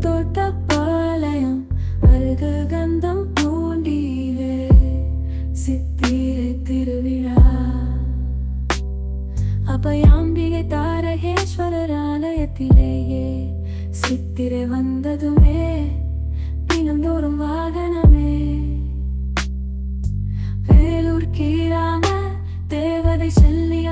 தோட்ட பாளையம் வருக கந்தம் பூண்டியிலே சித்திரை திருவிழா. அபயாம்பிகை தாரகேஸ்வரர் ஆலயத்திலேயே சித்திரை வந்ததுமே தினந்தோறும் வாகனமே. வேலூர் கீழான தேவதை செல்லிய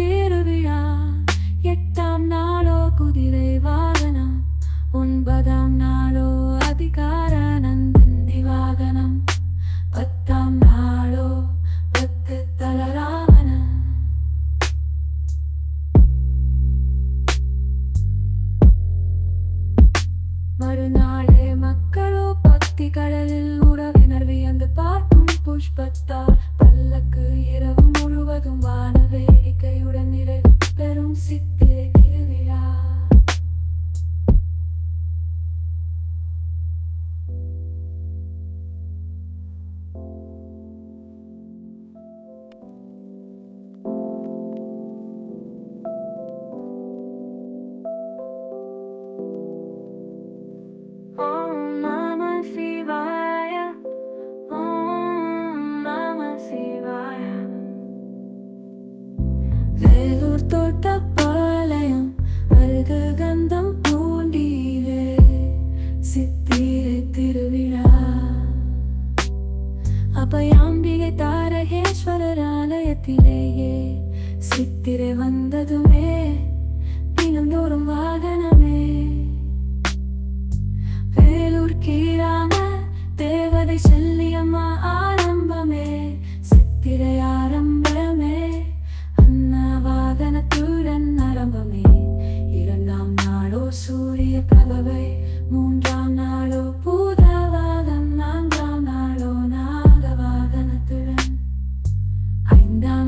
It தோட்ட பாளையம் வருக கந்தம் பூண்டீரே சித்திரை திருவிழா. அபயாம்பிகை தாரகேஸ்வரர் ஆலயத்திலேயே சித்திரை வந்ததுமே. புதிதாகவை மூன்றாம் நாளோ பூதவாதம் நான்காம் நாளோ நாகவாதனத்துடன் ஐந்தாம்